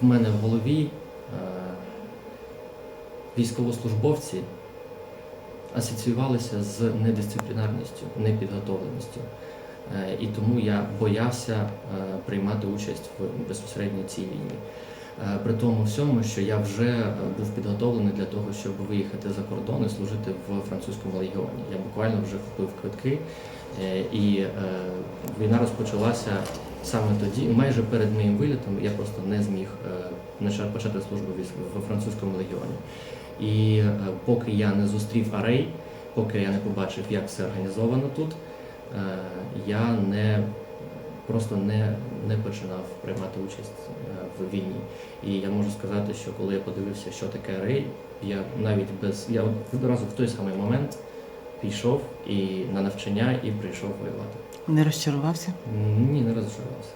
в мене в голові е, військовослужбовці асоціювалися з недисциплінарністю, непідготовленістю. Е, І тому я боявся е, приймати участь в безпосередньо цій війні. При тому всьому, що я вже був підготовлений для того, щоб виїхати за кордон і служити в французькому легіоні. Я буквально вже купив квитки, і війна розпочалася саме тоді, майже перед моїм вилітом. Я просто не зміг е, почати службу в французькому легіоні. І е, поки я не зустрів Арей, поки я не побачив, як все організовано тут, е, я не просто не, не починав приймати участь в війні. І я можу сказати, що коли я подивився, що таке Арей, я навіть без я одразу в той самий момент пішов і на навчання і прийшов воювати. Не розчарувався? Ні, не розчарувався.